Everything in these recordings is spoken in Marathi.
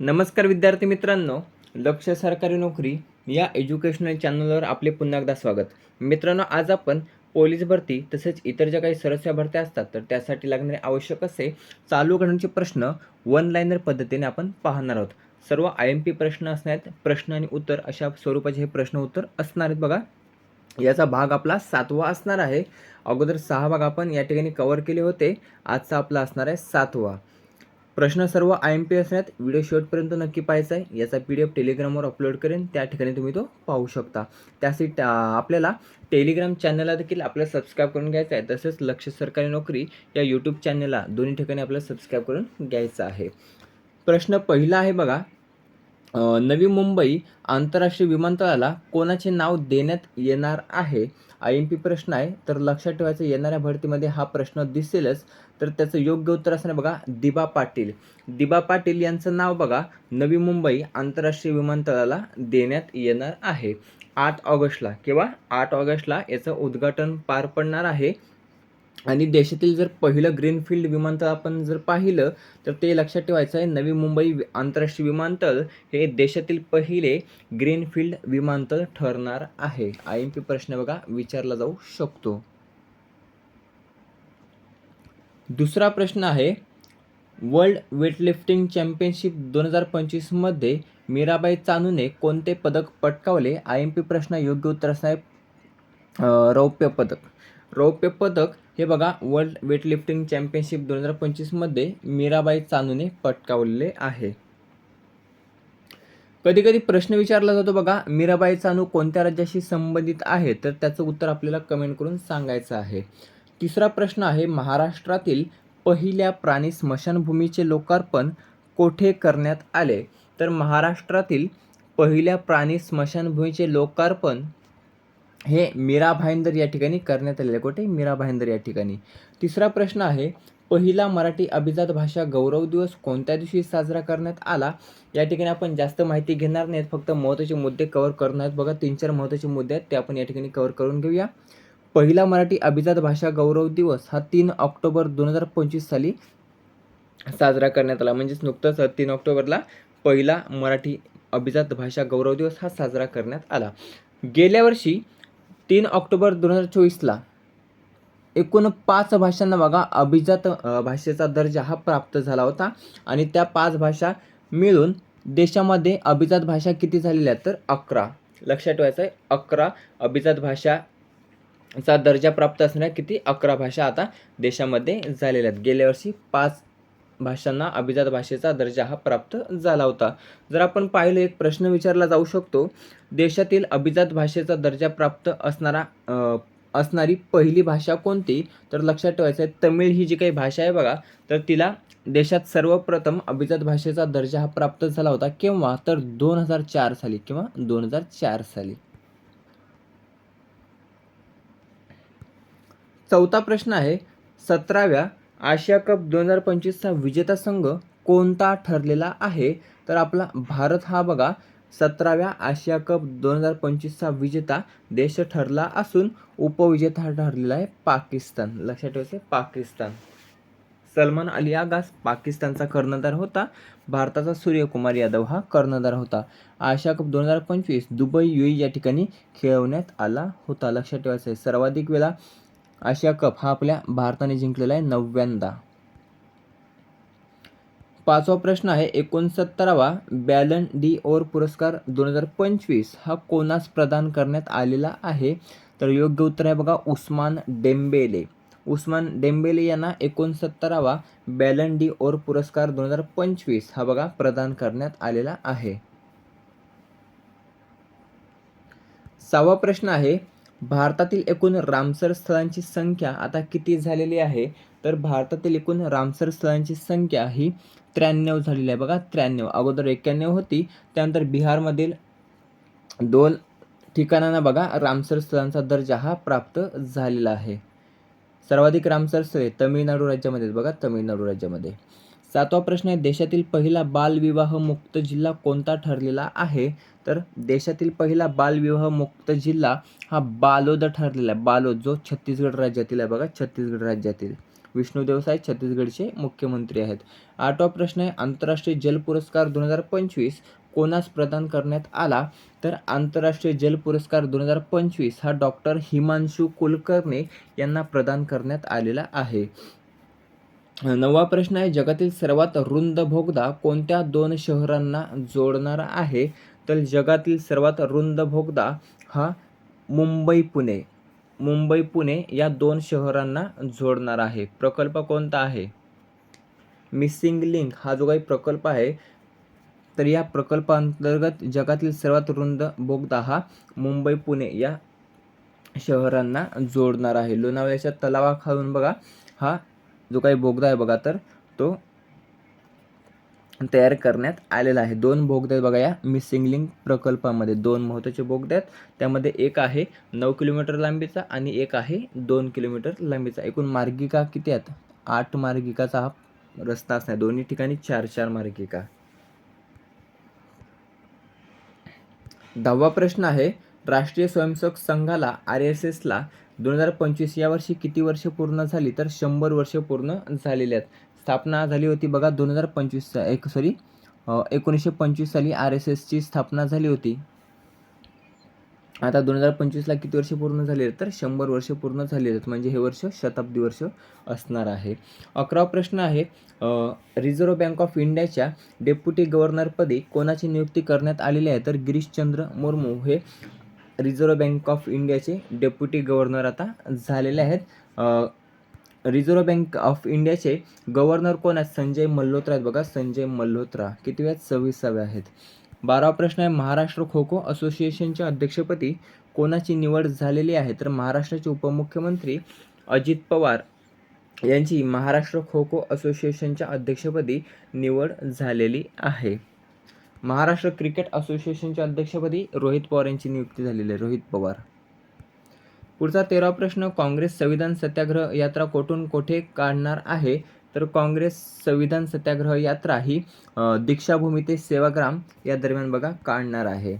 नमस्कार विद्यार्थी मित्रांनो लक्ष सरकारी नोकरी या एज्युकेशनल चॅनलवर आपले पुन्हा एकदा स्वागत. मित्रांनो आज आपण पोलीस भरती तसेच इतर ज्या काही सरस्या भरत्या असतात तर त्यासाठी लागणारे आवश्यक असे चालू घडांचे प्रश्न वन लाईनर पद्धतीने आपण पाहणार आहोत. सर्व आय एम पी प्रश्न असणार आहेत प्रश्न आणि उत्तर अशा स्वरूपाचे हे प्रश्न उत्तर असणार आहेत बघा. याचा भाग आपला सातवा असणार आहे. अगोदर सहा भाग आपण या ठिकाणी कव्हर केले होते. आजचा आपला असणार आहे सातवा. प्रश्न सर्व आय एम पी असण्यात व्हिडिओ शेवटपर्यंत नक्की पाहायचा आहे याचा पी डी एफ टेलिग्रामवर अपलोड करेन. त्या ठिकाणी तुम्ही तो पाहू शकता. त्यासाठी आपल्याला टेलिग्राम चॅनलला देखील आपल्याला सबस्क्राईब करून घ्यायचं आहे. तसेच लक्ष सरकारी नोकरी या यूट्यूब चॅनलला दोन्ही ठिकाणी आपल्याला सबस्क्राईब करून घ्यायचं आहे. प्रश्न पहिला आहे बघा. नवी मुंबई आंतरराष्ट्रीय विमानतळाला कोणाचे नाव देण्यात येणार आहे? आय एम पी प्रश्न आहे. तर लक्षात ठेवायचं येणाऱ्या भरतीमध्ये हा प्रश्न दिसेलच. तर त्याचं योग्य उत्तर असणार बघा दिबा पाटील. दिबा पाटील यांचं नाव बघा नवी मुंबई आंतरराष्ट्रीय विमानतळाला देण्यात येणार आहे. आठ ऑगस्टला किंवा आठ ऑगस्टला याचं उद्घाटन पार पडणार आहे. आणि देशातील जर पहिलं ग्रीनफील्ड विमानतळ आपण जर पाहिलं तर ते लक्षात ठेवायचं आहे नवी मुंबई आंतरराष्ट्रीय विमानतळ हे देशातील पहिले ग्रीनफील्ड विमानतळ ठरणार आहे. आय एम पी प्रश्न बघा विचारला जाऊ शकतो. दुसरा प्रश्न आहे वर्ल्ड वेटलिफ्टिंग चॅम्पियनशिप दोन हजार पंचवीसमध्ये मीराबाई चानूने कोणते पदक पटकावले? आय एम पी प्रश्न योग्य उत्तर असणार आहे, रौप्य पदक. रौप्य पदक हे बघा वर्ल्ड वेटलिफ्टिंग चॅम्पियनशिप दोन हजार पंचवीसमध्ये मीराबाई चानूने पटकावलेले आहे. कधी कधी प्रश्न विचारला जातो बघा मीराबाई चानू कोणत्या राज्याशी संबंधित आहे? तर त्याचं उत्तर आपल्याला कमेंट करून सांगायचं आहे. तिसरा प्रश्न आहे महाराष्ट्रातील पहिल्या प्राणी स्मशानभूमीचे लोकार्पण कोठे करण्यात आले? तर महाराष्ट्रातील पहिल्या प्राणी स्मशानभूमीचे लोकार्पण हे मीरा भाईंदर या ठिकाणी करण्यात आलेले आहे. कुठे? मीरा भाईंदर या ठिकाणी. तिसरा प्रश्न आहे पहिला मराठी अभिजात भाषा गौरव दिवस कोणत्या दिवशी साजरा करण्यात आला? या ठिकाणी आपण जास्त माहिती घेणार नाहीत फक्त महत्त्वाचे मुद्दे कव्हर करणार आहेत. बघा तीन चार महत्त्वाचे मुद्दे आहेत ते आपण या ठिकाणी कव्हर करून घेऊया. पहिला मराठी अभिजात भाषा गौरव दिवस हा तीन ऑक्टोबर दोन हजार पंचवीस साली साजरा करण्यात आला. म्हणजेच नुकतंच तीन ऑक्टोबरला पहिला मराठी अभिजात भाषा गौरव दिवस हा साजरा करण्यात आला. गेल्या वर्षी तीन ऑक्टोबर दोन हजार चोवीसला एकूण पाच भाषांना बघा अभिजात भाषेचा दर्जा हा प्राप्त झाला होता. आणि त्या पाच भाषा मिळून देशामध्ये अभिजात भाषा किती झालेल्या आहेत तर अकरा. लक्षात ठेवायचं आहे अकरा अभिजात भाषाचा दर्जा प्राप्त असणाऱ्या किती? अकरा भाषा आता देशामध्ये झालेल्या आहेत. गेल्या वर्षी पाच भाषांना अभिजात भाषेचा दर्जा हा प्राप्त झाला होता. जर आपण पाहिलं एक प्रश्न विचारला जाऊ शकतो. देशातील अभिजात भाषेचा दर्जा प्राप्त असणारा असणारी पहिली भाषा कोणती? तर लक्षात ठेवायचं आहे तमिळ ही जी काही भाषा आहे बघा तर तिला देशात सर्वप्रथम अभिजात भाषेचा दर्जा हा प्राप्त झाला होता केव्हा? तर दोन हजार चार साली किंवा दोन हजार चार साली. चौथा प्रश्न आहे सतराव्या आशिया कप दोन हजार पंचवीसचा विजेता संघ कोणता ठरलेला आहे? तर आपला भारत हा बघा सतराव्या आशिया कप दोन हजार पंचवीसचा विजेता देश ठरला असून उपविजेता ठरलेला आहे पाकिस्तान. लक्षात ठेवायचं पाकिस्तान. सलमान अली आगास पाकिस्तानचा कर्णधार होता. भारताचा सूर्यकुमार यादव हा कर्णधार होता. आशिया कप दोन हजार पंचवीस दुबई युई या ठिकाणी खेळवण्यात आला होता. लक्षात ठेवायचं आहे सर्वाधिक वेळा आशिया कप हा आपल्या भारताने जिंकलेला आहे नव्यांदा पाचवा प्रश्न आहे एकोणसत्तरावा बॅलन डी ओर पुरस्कार दोन हजार पंचवीस हा कोणास प्रदान करण्यात आलेला आहे? तर योग्य उत्तर आहे बघा उस्मान डेंबेले. उस्मान डेंबेले यांना एकोणसत्तरावा बॅलन डी ओर पुरस्कार दोन हजार पंचवीस हा बघा प्रदान करण्यात आलेला आहे. सहावा प्रश्न आहे भारतातील एकूण रामसर स्थळांची संख्या आता किती झालेली आहे? तर भारतातील एकूण रामसर स्थळांची संख्या ही त्र्याण्णव झालेली आहे. बघा त्र्याण्णव. अगोदर एक्क्याण्णव होती त्यानंतर बिहारमधील दोन ठिकाणांना बघा रामसर स्थळांचा दर्जा हा प्राप्त झालेला आहे. सर्वाधिक रामसर स्थळे तमिळनाडू राज्यामध्ये बघा तमिळनाडू राज्यामध्ये. सातवा प्रश्न आहे देशातील पहिला बालविवाह मुक्त जिल्हा कोणता ठरलेला आहे? तर देशातील पहिला बालविवाह मुक्त जिल्हा हा बालोद ठरलेला आहे. बालोद जो छत्तीसगड राज्यातील आहे बघा छत्तीसगड राज्यातील. विष्णुदेव साय छत्तीसगडचे मुख्यमंत्री आहेत. आठवा प्रश्न आहे आंतरराष्ट्रीय जल पुरस्कार दोन हजार पंचवीस कोणास प्रदान करण्यात आला? तर आंतरराष्ट्रीय जल पुरस्कार दोन हजार पंचवीस हा डॉक्टर हिमांशू कुलकर्णी यांना प्रदान करण्यात आलेला आहे. नववा प्रश्न आहे जगातील सर्वात रुंद बोगदा कोणत्या दोन शहरांना जोडणारा आहे? तर जगातील सर्वात रुंद बोगदा हा मुंबई पुणे. मुंबई पुणे या दोन शहरांना जोडणारा आहे. प्रकल्प कोणता आहे? मिसिंग लिंक हा जो काही प्रकल्प आहे तर या प्रकल्पांतर्गत जगातील सर्वात रुंद बोगदा हा मुंबई पुणे या शहरांना जोडणार आहे. लोणावळ्याच्या तलावाखालून बघा हा जो काही बोगदा आहे बघा तर तो तयार करण्यात आलेला आहे. दोन बोगदे आहेत बघा या मिसिंग लिंक प्रकल्पामध्ये. दोन महत्त्वाचे बोगदे आहेत. त्यामध्ये एक आहे नऊ किलोमीटर लांबीचा आणि एक आहे दोन किलोमीटर लांबीचा. एकूण मार्गिका किती आहेत? आठ मार्गिकाचा हा रस्ता असणार. दोन्ही ठिकाणी चार चार मार्गिका. दहावा प्रश्न आहे राष्ट्रीय स्वयंसेवक संघाला आर एस एसला दोन हजार पंचवीस या वर्षी किती वर्ष पूर्ण झाली? तर शंभर वर्ष पूर्ण झालेली आहेत. स्थापना झाली होती बघा दोन हजार पंचवीस एक सॉरी एकोणीसशे पंचवीस साली आर एस एसची स्थापना झाली होती. आता दोन हजार पंचवीसला किती वर्ष पूर्ण झाले तर शंभर वर्ष पूर्ण झाले आहेत. म्हणजे हे वर्ष शताब्दी वर्ष असणार आहे. अकरावा प्रश्न आहे रिझर्व्ह बँक ऑफ इंडियाच्या डेप्युटी गव्हर्नरपदी कोणाची नियुक्ती करण्यात आलेली आहे? तर गिरीशचंद्र मुर्मू हे रिझर्व्ह बँक ऑफ इंडियाचे डेप्युटी गव्हर्नर आता झालेले आहेत. रिझर्व्ह बँक ऑफ इंडियाचे गव्हर्नर कोण आहेत? संजय मल्होत्रा आहेत बघा. संजय मल्होत्रा. किती वेळात सव्वीसावे आहेत. बारावा प्रश्न आहे महाराष्ट्र खो खो असोसिएशनच्या अध्यक्षपदी कोणाची निवड झालेली आहे? तर महाराष्ट्राचे उपमुख्यमंत्री अजित पवार यांची महाराष्ट्र खो खो असोसिएशनच्या अध्यक्षपदी निवड झालेली आहे. महाराष्ट्र क्रिकेट असोसिएशनच्या अध्यक्षपदी रोहित पवार यांची नियुक्ती झालेली आहे. रोहित पवार. पुढचा तेरावा प्रश्न काँग्रेस संविधान सत्याग्रह यात्रा कोठून कोठे काढणार आहे? तर काँग्रेस संविधान सत्याग्रह यात्रा ही दीक्षाभूमी ते सेवाग्राम या दरम्यान बघा काढणार आहे.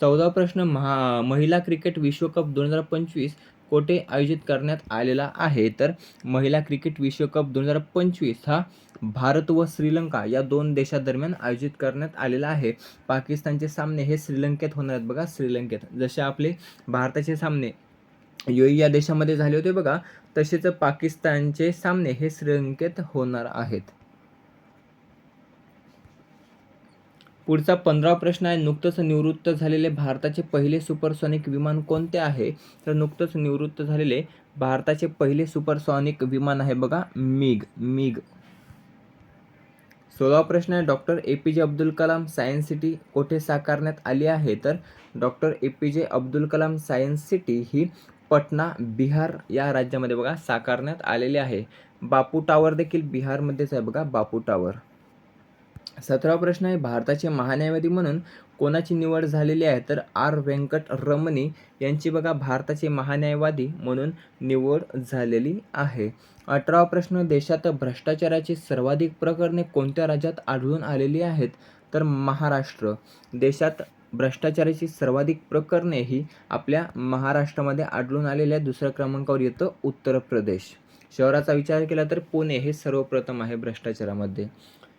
चौदा प्रश्न महा महिला क्रिकेट विश्वकप दोन हजार पंचवीस कोठे आयोजित करण्यात आलेला आहे. तर महिला क्रिकेट विश्वकप दोन हजार पंचवीस हा भारत व श्रीलंका या दोन देशादरम्यान आयोजित करण्यात आलेला आहे. पाकिस्तानचे सामने हे श्रीलंकेत होणार आहेत बघा. श्रीलंकेत जसे आपले भारताचे सामने यू या देशामध्ये झाले होते बघा तसेच पाकिस्तानचे सामने हे श्रीलंकेत होणार आहेत. पुढचा पंधरा प्रश्न आहे नुकतंच निवृत्त झालेले भारताचे पहिले सुपरसॉनिक विमान कोणते आहे? तर नुकतंच निवृत्त झालेले भारताचे पहिले सुपरसॉनिक विमान आहे बघा मिग मिग. सोळा प्रश्न आहे doctor A P J Abdul Kalam science city कोठे साकारण्यात आली आहे? तर doctor A P J Abdul Kalam science city ही पटना बिहार या राज्यामध्ये बघा साकारण्यात आलेली आहे. बापू टावर देखील बिहारमध्येच आहे बघा बापू टावर. सतरा प्रश्न आहे भारताचे महान्यायवादी म्हणून कोणाची निवड झालेली आहे? तर आर. व्यंकट रमणी यांची बघा भारताचे महान्यायवादी म्हणून निवड झालेली आहे. अठरावा प्रश्न देशात भ्रष्टाचाराची सर्वाधिक प्रकरणे कोणत्या राज्यात आढळून आलेली आहेत? तर महाराष्ट्र. देशात भ्रष्टाचाराची सर्वाधिक प्रकरणे ही आपल्या महाराष्ट्रामध्ये आढळून आलेल्या दुसऱ्या क्रमांकावर येतं उत्तर प्रदेश. शहराचा विचार केला तर पुणे हे सर्वप्रथम आहे भ्रष्टाचारामध्ये.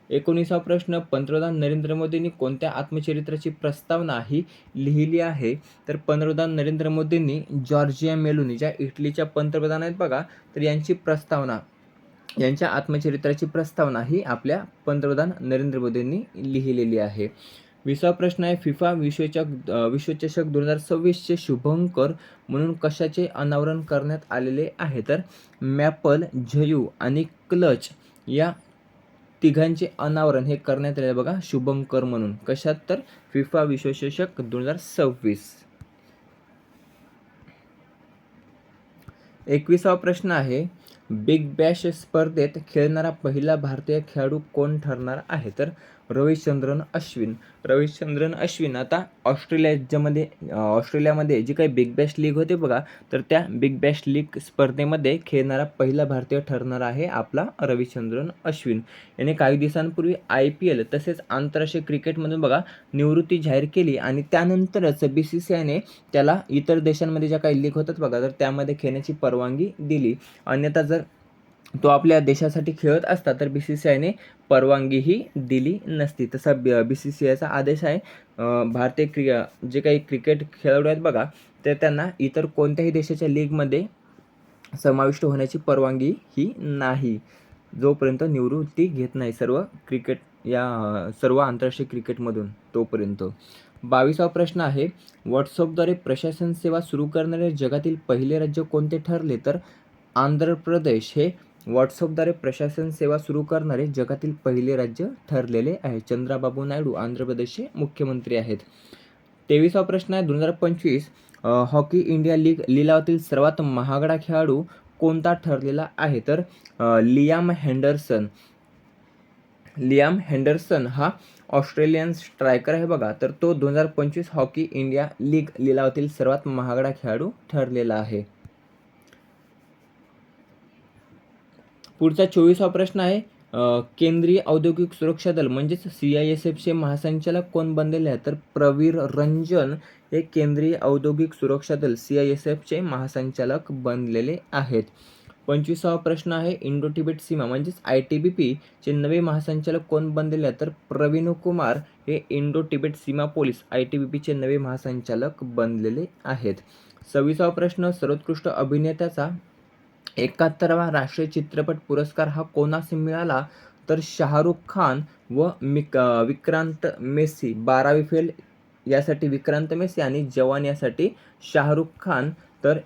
एकोणीसावा प्रश्न पंतप्रधान नरेंद्र मोदींनी कोणत्या आत्मचरित्राची प्रस्तावना ही लिहिली आहे? तर पंतप्रधान नरेंद्र मोदींनी जॉर्जिया मेलोनी ज्या इटलीच्या पंतप्रधान आहेत बघा तर यांची प्रस्तावना यांच्या आत्मचरित्राची प्रस्तावना ही आपल्या पंतप्रधान नरेंद्र मोदींनी लिहिलेली आहे. विसावा प्रश्न आहे फिफा विश्वचक विश्वचषक दोन हजार सव्वीसचे शुभंकर म्हणून कशाचे अनावरण करण्यात आलेले आहे? तर मॅपल झयू आणि क्लच या तिघांचे अनावरण हे करण्यात आले बघा. शुभंकर म्हणून. कशात तर? फिफा विश्वचषक दोन हजार सव्वीस. एकविसावा प्रश्न आहे बिग बॅश स्पर्धेत खेळणारा पहिला भारतीय खेळाडू कोण ठरणार आहे? तर रविचंद्रन अश्विन. रविचंद्रन अश्विन आता ऑस्ट्रेलियाच्यामध्ये ऑस्ट्रेलियामध्ये जी काही बिग बॅश लीग होते बघा तर त्या बिग बॅश लीग स्पर्धेमध्ये खेळणारा पहिला भारतीय ठरणार आहे आपला रविचंद्रन अश्विन. याने काही दिवसांपूर्वी आय पी एल तसेच आंतरराष्ट्रीय क्रिकेटमधून बघा निवृत्ती जाहीर केली आणि त्यानंतरच बी सी सी आयने त्याला इतर देशांमध्ये ज्या काही लीग होतात बघा तर त्यामध्ये खेळण्याची परवानगी दिली. अन्यथा जर तो आपल्या देशासाठी खेळत असता तर बी सी सी आयने परवानगीही दिली नसती. तसा बी बी सी सी आयचा आदेश आहे. भारतीय क्रि जे काही क्रिकेट खेळाडू आहेत बघा तर त्यांना इतर कोणत्याही देशाच्या लीगमध्ये समाविष्ट होण्याची परवानगी ही नाही. जोपर्यंत निवृत्ती घेत नाही सर्व क्रिकेट या सर्व आंतरराष्ट्रीय क्रिकेटमधून तोपर्यंत. बावीसावा प्रश्न आहे व्हॉट्सअपद्वारे प्रशासन सेवा सुरू करणारे जगातील पहिले राज्य कोणते ठरले? तर आंध्र प्रदेश हे व्हॉट्सअपद्वारे प्रशासन सेवा सुरू करणारे जगातील पहिले राज्य ठरलेले आहे. चंद्राबाबू नायडू आंध्र प्रदेशचे मुख्यमंत्री आहेत. तेवीसा प्रश्न आहे दोन हजार पंचवीस हॉकी इंडिया लीग लिलावातील सर्वात महागडा खेळाडू कोणता ठरलेला आहे? तर लियाम हेंडरसन. लियाम हेंडरसन हा ऑस्ट्रेलियन स्ट्रायकर आहे बघा. तर तो दोन हजार पंचवीस हॉकी इंडिया लीग लिलावातील सर्वात महागडा खेळाडू ठरलेला आहे. पुढचा चोवीसावा प्रश्न आहे. केंद्रीय औद्योगिक सुरक्षा दल म्हणजेच सी आय एस एफचे महासंचालक कोण बनलेले आहेत? तर प्रवीर रंजन हे केंद्रीय औद्योगिक सुरक्षा दल सी आय एस एफचे महासंचालक बनलेले आहेत. पंचवीसावा प्रश्न आहे इंडो तिबेट सीमा म्हणजेच आय टी बी पीचे नवे महासंचालक कोण बनलेले आहेत? तर प्रवीण कुमार हे इंडो तिबेट सीमा पोलीस आय टी बी पीचे नवे महासंचालक बनलेले आहेत. सव्वीसावा प्रश्न सर्वोत्कृष्ट अभिनेत्याचा एकाहत्तरावा राष्ट्रीय चित्रपट पुरस्कार हा कोणास मिळाला? तर शाहरुख खान व मिक विक्रांत मेसी बारावी फेल यासाठी विक्रांत मेसी आणि जवान यासाठी शाहरुख खान. तर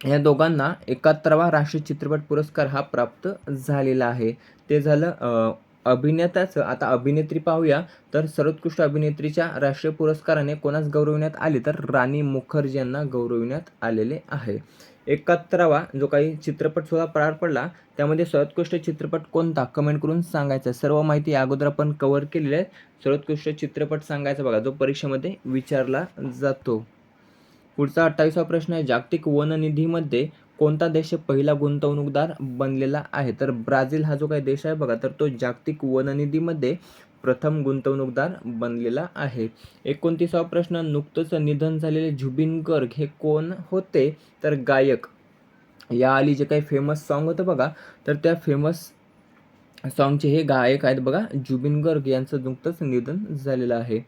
या दोघांना एकाहत्तरावा राष्ट्रीय चित्रपट पुरस्कार हा प्राप्त झालेला आहे. ते झालं अभिनेत्याचं आता अभिनेत्री पाहूया. तर सर्वोत्कृष्ट अभिनेत्रीच्या राष्ट्रीय पुरस्काराने कोणास गौरविण्यात आले? तर राणी मुखर्जी यांना गौरविण्यात आलेले आहे. एकाहत्तरावा जो काही चित्रपट पार पडला त्यामध्ये सर्वोत्कृष्ट चित्रपट कोणता? कमेंट करून सांगायचा. सर्व माहिती अगोदर आपण कवर केलेली आहे सर्वोत्कृष्ट चित्रपट सांगायचा बघा जो परीक्षेमध्ये विचारला जातो. पुढचा अठ्ठावीसवा प्रश्न आहे. जागतिक वन निधीमध्ये कोणता देश पहिला गुंतवणूकदार बनलेला आहे? तर ब्राझील हा जो काही देश आहे बघा तर तो जागतिक वन निधीमध्ये प्रथम गुंतवणूकदार बनलेला आहे. एकोणतीसावा प्रश्न नुकतंच निधन झालेले जुबिन गर्ग हे कोण होते? तर गायक. या आली जे काही फेमस सॉन्ग होतं बघा तर त्या फेमस सॉन्गचे हे गायक आहेत बघा जुबिन गर्ग यांचं नुकतंच निधन झालेलं आहे.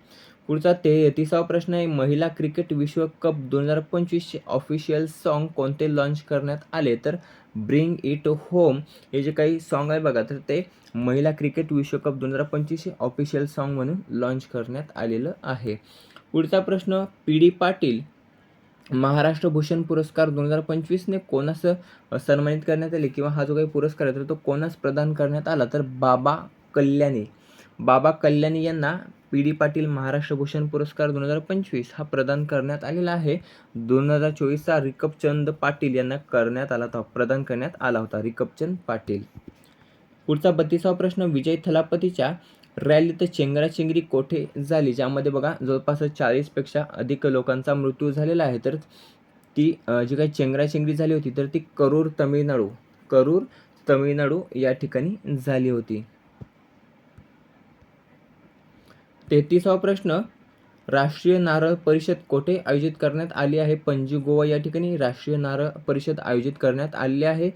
पुढचा ते तिसावा प्रश्न आहे महिला क्रिकेट विश्वकप दोन हजार पंचवीसचे ऑफिशियल सॉन्ग कोणते लॉन्च करण्यात आले? तर ब्रिंग इट होम हे जे काही सॉन्ग आहे बघा तर ते महिला क्रिकेट विश्वकप दोन हजार पंचवीसचे ऑफिशियल सॉन्ग म्हणून लॉन्च करण्यात आलेलं आहे. पुढचा प्रश्न पी डी पाटील महाराष्ट्र भूषण पुरस्कार दोन हजार पंचवीसने कोणास सन्मानित करण्यात आले? किंवा हा जो काही पुरस्कार आहे तर तो कोणास प्रदान करण्यात आला? तर बाबा कल्याणी. बाबा कल्याणी यांना पी डी पाटील महाराष्ट्र भूषण पुरस्कार दोन हजार पंचवीस हा प्रदान करण्यात आलेला आहे. दोन हजार चोवीसचा रिकपचंद पाटील यांना करण्यात आला होता प्रदान करण्यात आला होता रिकपचंद पाटील. पुढचा बत्तीसावा प्रश्न विजय थलापतीच्या रॅलीत चेंगराचेंगरी कोठे झाली? ज्यामध्ये बघा जवळपास चाळीसपेक्षा अधिक लोकांचा मृत्यू झालेला आहे. तर ती जी काही चेंगराचेंगरी झाली होती तर ती करूर तमिळनाडू करूर तमिळनाडू या ठिकाणी झाली होती. तेहतीसावा प्रश्न राष्ट्रीय नारळ परिषद कोठे आयोजित करण्यात आली आहे? पणजी गोवा या ठिकाणी राष्ट्रीय नारळ परिषद आयोजित करण्यात आली आहे.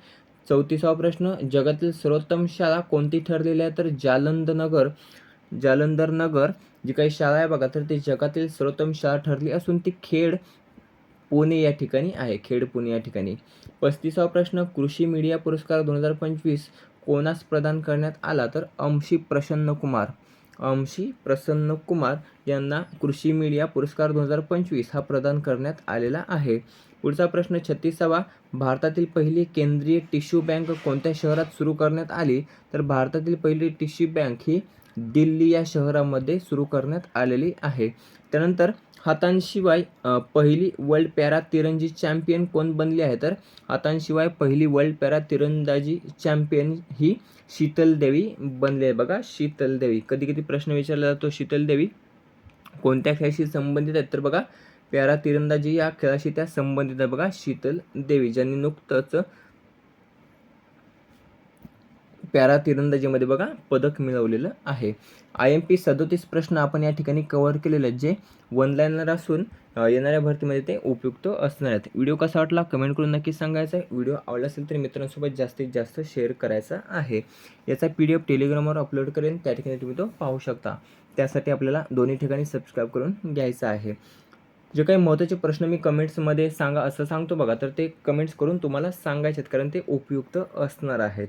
चौतीसावा प्रश्न जगातील सर्वोत्तम शाळा कोणती ठरलेली आहे? तर जालंदनगर नगर जालंधर नगर जी काही शाळा आहे बघा तर ती जगातील सर्वोत्तम शाळा ठरली असून ती खेड पुणे या ठिकाणी आहे. खेड पुणे या ठिकाणी. पस्तीसावा प्रश्न कृषी मीडिया पुरस्कार दोन हजार पंचवीस कोणास प्रदान करण्यात आला? तर अंशी प्रसन्न कुमार अंशी प्रसन्न कुमार यांना कृषी मीडिया पुरस्कार दोन हजार पंचवीस हा प्रदान करण्यात आलेला आहे. पुढचा प्रश्न छत्तीसावा भारतातील पहिली केंद्रीय टिश्यू बँक कोणत्या शहरात सुरू करण्यात आली? तर भारतातील पहिली टिश्यू बँक ही दिल्ली या शहरामध्ये सुरू करण्यात आलेली आहे. त्यानंतर हातांशिवाय पहिली वर्ल्ड पॅरा तिरंजी चॅम्पियन कोण बनली आहे? तर हातांशिवाय पहिली वर्ल्ड पॅरा तिरंदाजी चॅम्पियन ही शीतल देवी बनली आहे. बघा शीतल देवी. कधी कधी प्रश्न विचारला जातो शीतल देवी कोणत्या खेळाशी संबंधित आहेत? तर बघा पॅरा तिरंदाजी या खेळाशी त्या संबंधित आहे बघा शीतल देवी ज्यांनी नुकतंच पॅरा तिरंदाजीमध्ये बघा पदक मिळवलेलं आहे. आय एम पी सदोतीस प्रश्न आपण या ठिकाणी कव्हर केलेले आहेत जे वन लाईनर असून येणाऱ्या भरतीमध्ये ते उपयुक्त असणार आहेत. व्हिडिओ कसा वाटला? कमेंट करून नक्की सांगायचा आहे. व्हिडिओ आवडला असेल तर मित्रांसोबत जास्तीत जास्त शेअर करायचा आहे. याचा पी डी एफ टेलिग्रामवर अपलोड करेन. त्या ठिकाणी तुम्ही तो पाहू शकता. त्यासाठी आपल्याला दोन्ही ठिकाणी सबस्क्राईब करून घ्यायचं आहे. जे काही महत्त्वाचे प्रश्न मी कमेंट्समध्ये सांगा असं सांगतो बघा तर ते कमेंट्स करून तुम्हाला सांगायचे आहेत कारण ते उपयुक्त असणार आहेत.